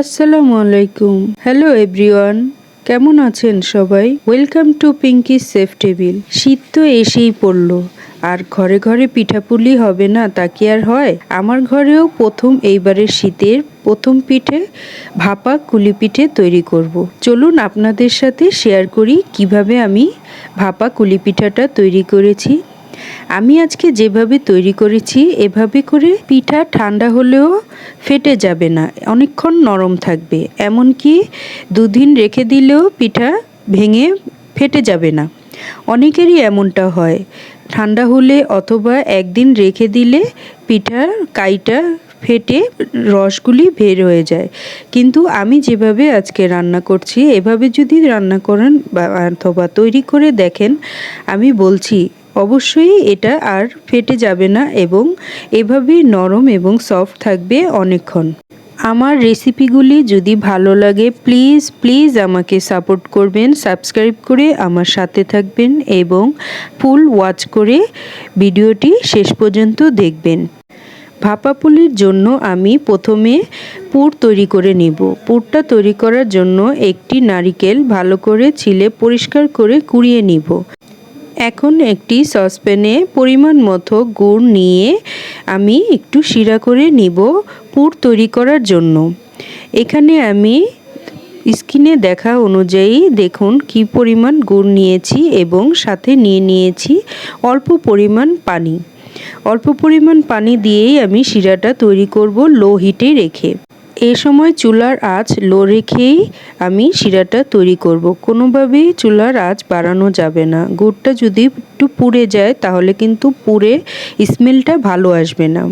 আসসালামু আলাইকুম। Hello everyone কেমন আছেন সবাই? Welcome to Pinky chef table শীত তো এসেই পড়ল। আর ঘরে ঘরে পিঠাপুলি হবে না তা কি আর হয়? আমার ঘরেও প্রথম এইবারের শীতের প্রথম পিঠে ভাপা কুলি পিঠে তৈরি করব। চলুন আপনাদের সাথে শেয়ার করি কীভাবে আমি ভাপা কুলি পিঠাটা তৈরি করেছি। আমি আজকে যেভাবে তৈরি করেছি, এভাবে করে পিঠা ঠান্ডা হলেও ফেটে যাবে না, অনেকক্ষণ নরম থাকবে। এমনকি দুদিন রেখে দিলেও পিঠা ভেঙে ফেটে যাবে না। অনেকেরই এমনটা হয়, ঠান্ডা হলে অথবা একদিন রেখে দিলে পিঠার কাইটা ফেটে রসগুলি বের হয়ে যায়। কিন্তু আমি যেভাবে আজকে রান্না করছি, এভাবে যদি রান্না করেন বা অথবা তৈরি করে দেখেন, আমি বলছি অবশ্যই এটা আর ফেটে যাবে না এবং এভাবেই নরম এবং সফট থাকবে অনেকক্ষণ। আমার রেসিপিগুলি যদি ভালো লাগে, প্লিজ প্লিজ আমাকে সাপোর্ট করবেন, সাবস্ক্রাইব করে আমার সাথে থাকবেন এবং ফুল ওয়াচ করে ভিডিওটি শেষ পর্যন্ত দেখবেন। ভাপা পুলির জন্য আমি প্রথমে পুর তৈরি করে নিব। পুরটা তৈরি করার জন্য একটি নারিকেল ভালো করে ছিলে পরিষ্কার করে কুড়িয়ে নিব। এখন একটি সসপ্যানে পরিমাণ মতো গুড় নিয়ে আমি একটু শিরা করে নিব পুর তৈরি করার জন্য। এখানে আমি স্কিনে দেখা অনুযায়ী দেখুন কি পরিমাণ গুড় নিয়েছি এবং সাথে নিয়ে নিয়েছি অল্প পরিমাণ পানি। অল্প পরিমাণ পানি দিয়েই আমি শিরাটা তৈরি করব লো হিটে রেখে। এ সময় চুলার আঁচ লো রেখেই আমি শিরাটা তৈরি করব। কোনোভাবেই চুলার আঁচ বাড়ানো যাবে না। গুড়টা যদি একটু পুড়ে যায়, তাহলে কিন্তু পুড়ে স্মেলটা ভালো আসবে না।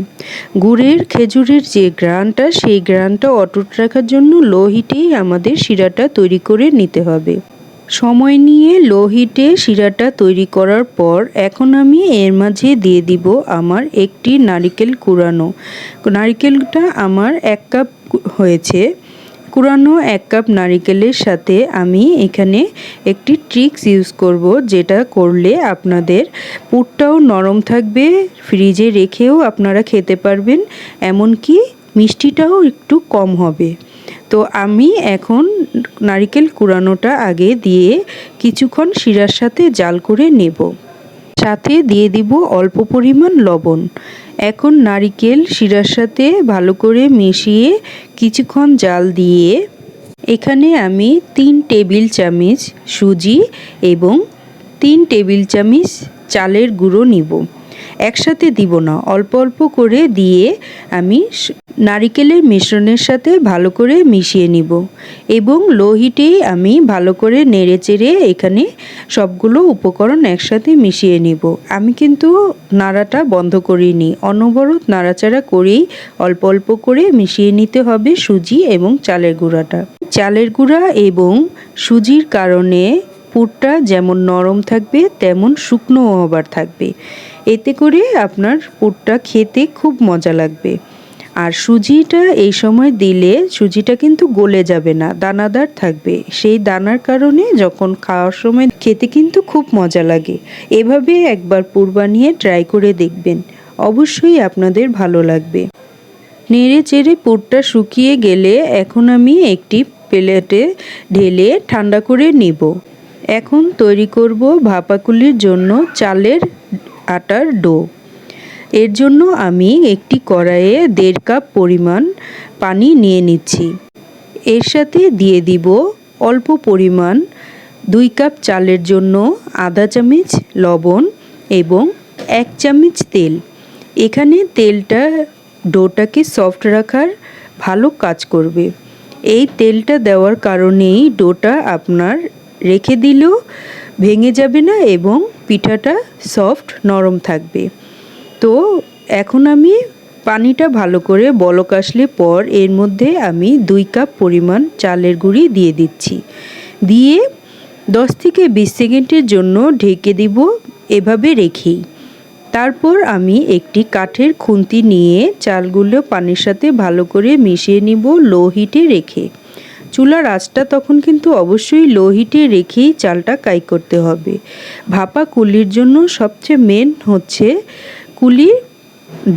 গুড়ের খেজুরের যে গ্রানটা সেই গ্রানটা অটুট রাখার জন্য লো হিটেই আমাদের শিরাটা তৈরি করে নিতে হবে। সময় নিয়ে লো হিটে শিরাটা তৈরি করার পর এখন আমি এর মাঝে দিয়ে দিব আমার একটি নারিকেল কুড়ানো। নারিকেলটা আমার এক কাপ হয়েছে। কুড়ানো এক কাপ নারিকেলের সাথে আমি এখানে একটি ট্রিক্স ইউজ করব, যেটা করলে আপনাদের পুরটাও নরম থাকবে, ফ্রিজে রেখেও আপনারা খেতে পারবেন, এমনকি মিষ্টিটাও একটু কম হবে। তো আমি এখন নারিকেল কুড়ানোটা আগে দিয়ে কিছুক্ষণ শিরার সাথে জাল করে নেব। সাথে দিয়ে দিব অল্প পরিমাণ লবণ। এখন নারিকেল শিরার সাথে ভালো করে মিশিয়ে কিছুক্ষণ জাল দিয়ে এখানে আমি তিন টেবিল চামচ সুজি এবং তিন টেবিল চামচ চালের গুঁড়ো নিব। একসাথে দিব না। অল্প অল্প করে দিয়ে আমি নারিকেলের মিশ্রণের সাথে ভালো করে মিশিয়ে নিব এবং লো হিটেই আমি ভালো করে নেড়ে চেড়ে এখানে সবগুলো উপকরণ একসাথে মিশিয়ে নিব। আমি কিন্তু নাড়াটা বন্ধ করিনি। অনবরত নাড়াচাড়া করেই অল্প অল্প করে মিশিয়ে নিতে হবে সুজি এবং চালের গুঁড়াটা। চালের গুঁড়া এবং সুজির কারণে পুরটা যেমন নরম থাকবে, তেমন শুকনোও আবার থাকবে। এতে করে আপনার পুরটা খেতে খুব মজা লাগবে। আর সুজিটা এই সময় দিলে সুজিটা কিন্তু গলে যাবে না, দানাদার থাকবে। সেই দানার কারণে যখন খাওয়ার সময় খেতে কিন্তু খুব মজা লাগে। এভাবে একবার পুর বানিয়ে ট্রাই করে দেখবেন। অবশ্যই আপনাদের ভালো লাগবে। নেড়ে চেড়ে পুরটা শুকিয়ে গেলে এখন আমি একটি প্লেটে ঢেলে ঠান্ডা করে নিব। এখন তৈরি করব ভাপাকুলির জন্য চালের আটার ডো। এর জন্য আমি একটি কড়াইয়ে দেড় কাপ পরিমাণ পানি নিয়ে নিচ্ছি। এর সাথে দিয়ে দিব অল্প পরিমাণ দুই কাপ চালের জন্য আধা চামচ লবণ এবং এক চামচ তেল। এখানে তেলটা ডোটাকে সফট রাখার ভালো কাজ করবে। এই তেলটা দেওয়ার কারণেই ডোটা আপনার রেখে দিলেও ভেঙে যাবে না এবং পিঠাটা সফট নরম থাকবে। তো এখন আমি পানিটা ভালো করে বলক আসলে পর এর মধ্যে আমি দুই কাপ পরিমাণ চালের গুঁড়ি দিয়ে দিচ্ছি। দিয়ে দশ থেকে বিশ সেকেন্ডের জন্য ঢেকে দিব, এভাবে রেখেই। তারপর আমি একটি কাঠের খুন্তি নিয়ে চালগুলো পানির সাথে ভালো করে মিশিয়ে নিব লো হিটে রেখে। চুলার আঁচটা তখন কিন্তু অবশ্যই লো হিটে রেখেই চালটা কাই করতে হবে। ভাপা কুলির জন্য সবচেয়ে মেন হচ্ছে কুলির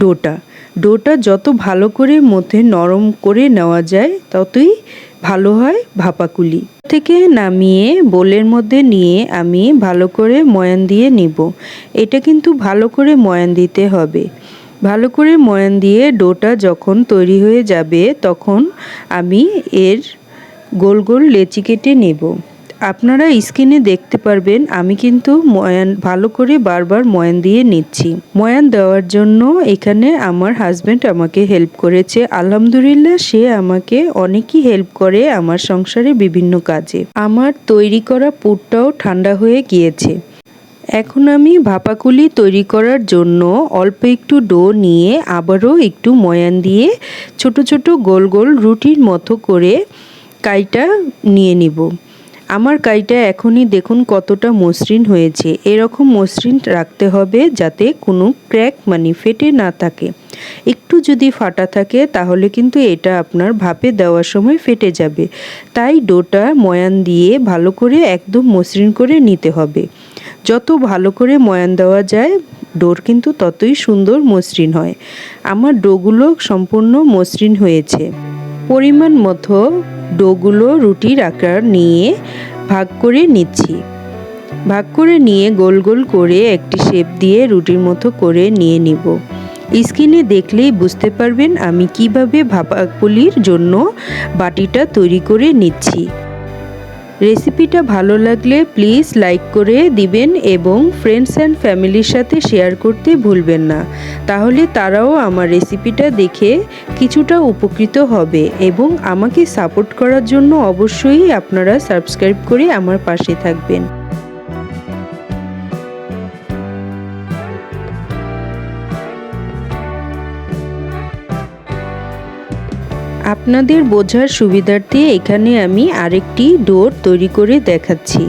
ডোটা। ডোটা যত ভালো করে মধ্যে নরম করে নেওয়া যায়, ততই ভালো হয় ভাপাকুলি থেকে নামিয়ে বোলের মধ্যে নিয়ে আমি ভালো করে ময়ান দিয়ে নিব। এটা কিন্তু ভালো করে ময়ান দিতে হবে। ভালো করে ময়ান দিয়ে ডোটা যখন তৈরি হয়ে যাবে, তখন আমি এর গোল গোল লেচি কেটে নেব। আপনারা স্ক্রিনে দেখতে পারবেন, আমি কিন্তু ময়ান, ভালো করে বারবার ময়ান দিয়ে নিচ্ছি। ময়ান দেওয়ার জন্য এখানে আমার হাজব্যান্ড আমাকে হেল্প করেছে। আলহামদুলিল্লাহ, সে আমাকে অনেকই হেল্প করে আমার সংসারে বিভিন্ন কাজে। আমার তৈরি করা পুরটাও ঠান্ডা হয়ে গিয়েছে। এখন আমি ভাপাকুলি তৈরি করার জন্য অল্প একটু ডো নিয়ে আবারও একটু ময়ান দিয়ে ছোট ছোট গোল গোল রুটির মতো করে কাইটা নিয়ে নিব। আমার কাইটা এখনই দেখুন কতটা মসৃণ হয়েছে। এরকম মসৃণ রাখতে হবে যাতে কোনো ক্র্যাক মানে ফেটে না থাকে। একটু যদি ফাটা থাকে তাহলে কিন্তু এটা আপনার ভাপে দেওয়ার সময় ফেটে যাবে। তাই ডোটা ময়ান দিয়ে ভালো করে একদম মসৃণ করে নিতে হবে। যত ভালো করে ময়ান দেওয়া যায়, ডোর কিন্তু ততই সুন্দর মসৃণ হয়। আমার ডোগুলো সম্পূর্ণ মসৃণ হয়েছে। পরিমাণ মতো ডোগুলো রুটির আকার নিয়ে ভাগ করে নিচ্ছি। ভাগ করে নিয়ে গোল গোল করে একটি শেপ দিয়ে রুটির মতো করে নিয়ে নিব। স্ক্রিনে দেখলেই বুঝতে পারবেন আমি কীভাবে ভাপাকুলির জন্য বাটিটা তৈরি করে নিচ্ছি। রেসিপিটা ভালো লাগলে প্লিজ লাইক করে দিবেন এবং ফ্রেন্ডস অ্যান্ড ফ্যামিলির সাথে শেয়ার করতে ভুলবেন না। তাহলে তারাও আমার রেসিপিটা দেখে কিছুটা উপকৃত হবে এবং আমাকে সাপোর্ট করার জন্য অবশ্যই আপনারা সাবস্ক্রাইব করে আমার পাশে থাকবেন। আপনাদের বোঝার সুবিধার্থে এখানে আমি আরেকটি ডোর তৈরি করে দেখাচ্ছি।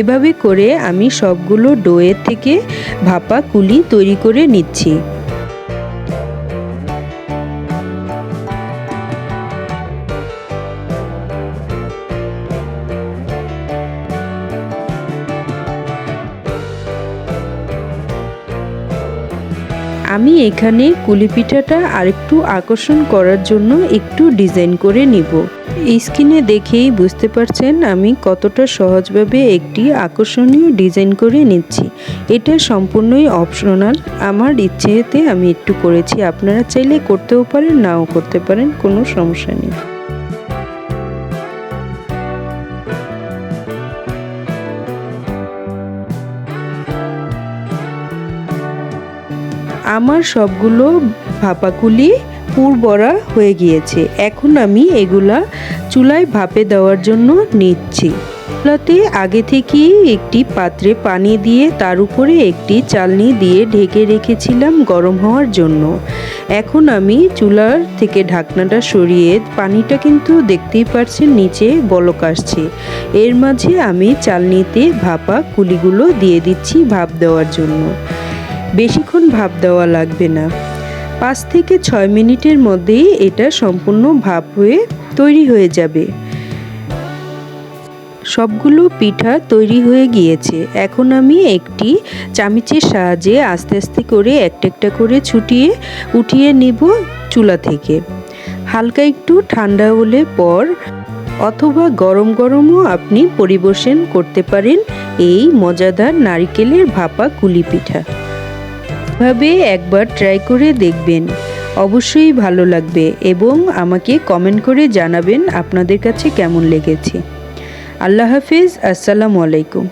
এভাবে করে আমি সবগুলো ডোয়ের থেকে ভাপা কুলি তৈরি করে নিচ্ছি। আমি এখানে কুলি পিঠাটা আরেকটু আকর্ষণ করার জন্য একটু ডিজাইন করে নিব। স্ক্রিনে দেখেই বুঝতে পারছেন আমি কতটা সহজভাবে একটি আকর্ষণীয় ডিজাইন করে নিচ্ছি। এটা সম্পূর্ণই অপশনাল। আমার ইচ্ছেতে আমি একটু করেছি। আপনারা চাইলে করতেও পারেন, নাও করতে পারেন, কোনো সমস্যা নেই। আমার সবগুলো ভাপাকুলি পুর বড়া হয়ে গিয়েছে। এখন আমি এগুলা চুলায় ভাপে দেওয়ার জন্য নিচ্ছি। চুলাতে আগে থেকেই একটি পাত্রে পানি দিয়ে তার উপরে একটি চালনি দিয়ে ঢেকে রেখেছিলাম গরম হওয়ার জন্য। এখন আমি চুলার থেকে ঢাকনাটা সরিয়ে পানিটা কিন্তু দেখতেই পারছেন নিচে বলক আসছে। এর মাঝে আমি চালনিতে ভাপা কুলিগুলো দিয়ে দিচ্ছি ভাপ দেওয়ার জন্য। বেশিক্ষণ ভাপ দেওয়া লাগবে না। পাঁচ থেকে ছয় মিনিটের মধ্যেই এটা সম্পূর্ণ ভাপ হয়ে তৈরি হয়ে যাবে। সবগুলো পিঠা তৈরি হয়ে গিয়েছে। এখন আমি একটি চামিচের সাহায্যে আস্তে আস্তে করে একটা একটা করে ছুটিয়ে উঠিয়ে নিব চুলা থেকে। হালকা একটু ঠান্ডা হলে পর অথবা গরম গরমও আপনি পরিবেশন করতে পারেন এই মজাদার নারিকেলের ভাপা কুলি পিঠা। এভাবে একবার ট্রাই করে দেখবেন। অবশ্যই ভালো লাগবে এবং আমাকে কমেন্ট করে জানাবেন আপনাদের কাছে কেমন লেগেছে। আল্লাহ হাফিজ, আসসালামু আলাইকুম।